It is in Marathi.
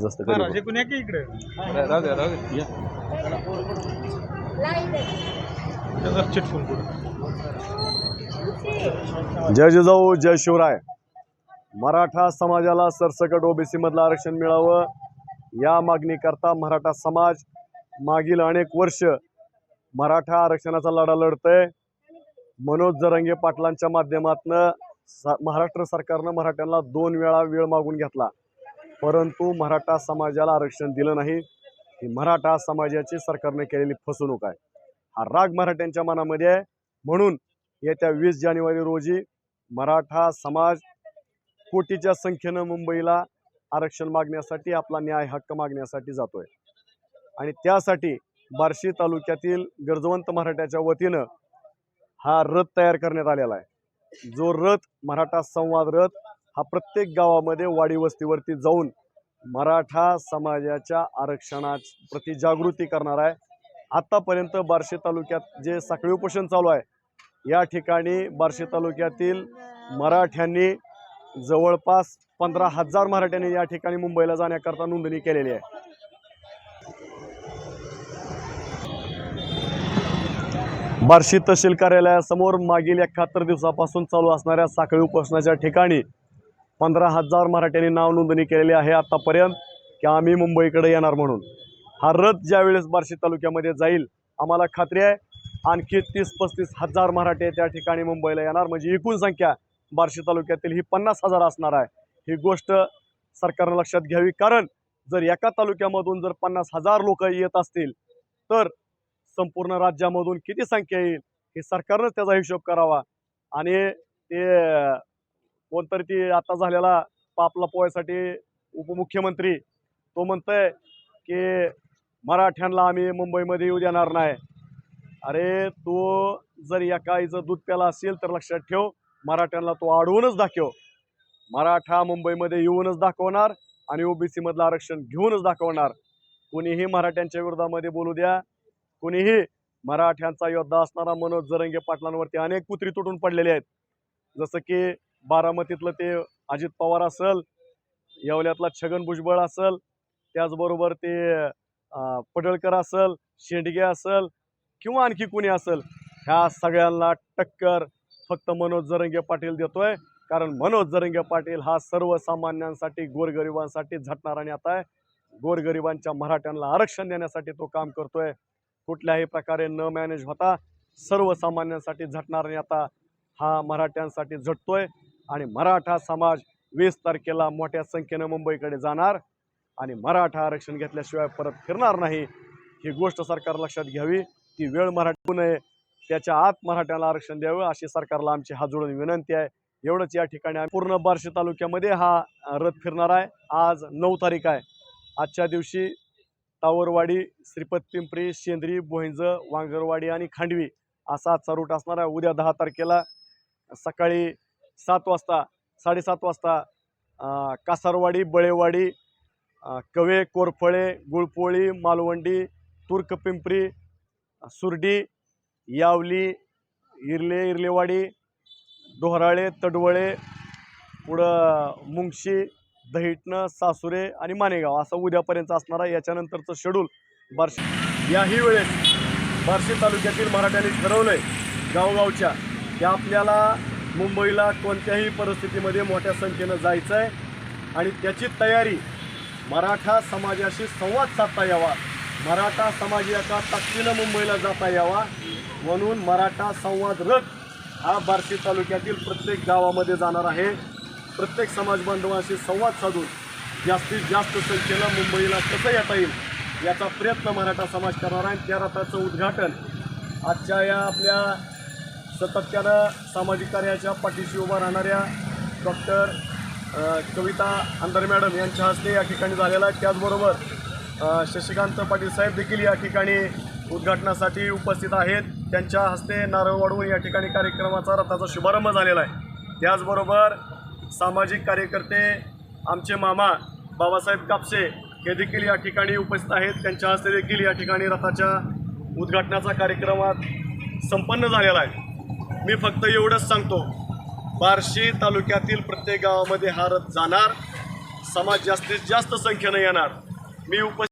जास्त या की इकडे. राहू द्या द्या जय जिजाऊ जय शिवराय. मराठा समाजाला सरसकट ओबीसी मधलं आरक्षण मिळावं या मागणीकरता मराठा समाज मागील अनेक वर्ष मराठा आरक्षणाचा लढा लढतंय. मनोज जरंगे पाटलांच्या माध्यमातनं सा महाराष्ट्र सरकारनं मराठ्यांना दोन वेळा वेळ मागून घेतला. परंतु मराठा समाजाला आरक्षण दिलं नाही. ही मराठा समाजाची सरकारने केलेली फसवणूक आहे. हा राग मराठ्यांच्या मनामध्ये आहे. म्हणून येत्या वीस जानेवारी रोजी मराठा समाज कोटीच्या संख्येनं मुंबईला आरक्षण मागण्यासाठी आपला न्याय हक्क मागण्यासाठी जातोय. आणि त्यासाठी बार्शी तालुक्यातील गरजवंत मराठ्याच्या वतीनं हा रथ तयार करण्यात आलेला आहे. जो रथ मराठा संवाद रथ हा प्रत्येक गावामध्ये वाडी वस्तीवरती जाऊन मराठा समाजाच्या आरक्षणा प्रति जागृती करणार आहे. आत्तापर्यंत बार्शी तालुक्यात जे साखळी उपोषण चालू आहे या ठिकाणी बार्शी तालुक्यातील मराठ्यांनी जवळपास पंधरा हजार मराठ्यांनी या ठिकाणी मुंबईला जाण्याकरता नोंदणी केलेली आहे. बार्शी तहसील कार्यालयासमोर मागील एकाहत्तर दिवसापासून चालू असणाऱ्या साखळी उपोषणाच्या ठिकाणी पंधरा हजार मराठ्यांनी नाव नोंदणी केलेली आहे आतापर्यंत की आम्ही मुंबईकडे येणार म्हणून. हा रथ ज्यावेळेस बार्शी तालुक्यामध्ये जाईल आम्हाला खात्री आहे आणखी तीस पस्तीस हजार मराठे त्या ठिकाणी मुंबईला येणार. म्हणजे एकूण संख्या बार्शी तालुक्यातील ही पन्नास हजार असणार आहे. ही गोष्ट सरकारनं लक्षात घ्यावी कारण जर एका तालुक्यामधून जर पन्नास हजार लोक येत असतील तर संपूर्ण राज्यामधून किती संख्या येईल हे सरकारनं त्याचा हिशोब करावा. आणि ते कोणतरी ती आता झालेला पापला पोहायसाठी उपमुख्यमंत्री तो म्हणतोय की मराठ्यांना आम्ही मुंबईमध्ये येऊ देणार नाही. अरे तो जर एका आईचं दूध प्याला असेल तर लक्षात ठेव मराठ्यांना तो अडवूनच दाखव. मराठा मुंबईमध्ये येऊनच दाखवणार आणि ओबीसीमधलं आरक्षण घेऊनच दाखवणार. कोणीही मराठ्यांच्या विरोधामध्ये बोलू द्या कोणीही मराठ्यांचा योद्धा असणारा मनोज जरंगे पाटलांवरती अनेक पुत्री तुटून पडलेले आहेत. जसं की बारामतीतलं ते अजित पवार असल येवल्यातला छगन भुजबळ असल त्याचबरोबर ते पडळकर असल शेंडगे असल किंवा आणखी कोणी असल ह्या सगळ्यांना टक्कर फक्त मनोज जरंगे पाटील देतोय. कारण मनोज जरंगे पाटील हा सर्वसामान्यांसाठी गोरगरिबांसाठी झटणारा नेता आहे. गोरगरिबांच्या मराठ्यांना आरक्षण देण्यासाठी तो काम करतोय. कुठल्याही प्रकारे न मॅनेज होता सर्वसामान्यांसाठी झटणारा आता हा मराठ्यांसाठी झटतोय आणि मराठा समाज वीस तारखेला मोठ्या संख्येनं मुंबईकडे जाणार आणि मराठा आरक्षण घेतल्याशिवाय परत फिरणार नाही. ही गोष्ट सरकार लक्षात घ्यावी. ती वेळ मराठी नये त्याच्या आत मराठ्याला आरक्षण द्यावं अशी सरकारला आमची हात जोडून विनंती आहे. एवढंच या ठिकाणी पूर्ण बार्शी तालुक्यामध्ये हा रथ फिरणार आहे. आज नऊ तारीख आहे. आजच्या दिवशी टावरवाडी श्रीपत पिंपरी शेंद्री बोहिंज वांगरवाडी आणि खांडवी असा आजचा रूट असणार आहे. उद्या दहा तारखेला सकाळी सात वाजता साडेसात वाजता कासारवाडी बळेवाडी कवे कोरफळे गुळपोळी मालवंडी तुर्क पिंपरी सुर्डी यावली इरले इरलेवाडी डोहराळे तडवळे पुढं मुंगशी दहिटणं सासुरे आणि मानेगाव असं उद्यापर्यंत असणार आहे याच्यानंतरचं शेड्यूल बार्शी याही वेळेस बार्शी तालुक्यातील मराठ्यांनी ठरवलं आहे गावगावच्या की आपल्याला मुंबईला कोणत्याही परिस्थितीमध्ये मोठ्या संख्येनं जायचं आहे आणि त्याची तयारी मराठा समाजाशी संवाद साधता यावा. मराठा समाज एका ताकदीनं मुंबईला जाता यावा म्हणून मराठा संवाद रथ हा बार्शी तालुक्यातील प्रत्येक गावामध्ये जाणार आहे. प्रत्येक समाज बांधवांशी संवाद साधून जास्तीत जास्त संख्येला मुंबईला कसं येता येईल याचा प्रयत्न मराठा समाज करणार आहे. त्या रथाचं उद्घाटन आजच्या या आपल्या सातत्यानं सामाजिक कार्याच्या पाठीशी उभा राहणाऱ्या डॉक्टर कविता अंदर मॅडम यांच्या हस्ते या ठिकाणी झालेला आहे. त्याचबरोबर शशिकांत पाटील साहेब देखील या ठिकाणी उद्घाटनासाठी उपस्थित आहेत. त्यांच्या हस्ते नारळ वाढवून या ठिकाणी कार्यक्रमाचा रथाचा शुभारंभ झालेला आहे. त्याचबरोबर सामाजिक कार्यकर्ते आमचे मामा बाबासाहेब कापसे हे देखील या ठिकाणी उपस्थित आहेत. त्यांच्या हस्ते देखील या ठिकाणी रथाच्या उद्घाटनाचा कार्यक्रमात संपन्न झालेला आहे. मी फक्त एवढंच सांगतो बार्शी तालुक्यातील प्रत्येक गावामध्ये हा रथ जाणार समाज जास्तीत जास्त संख्येनं येणार. मी उप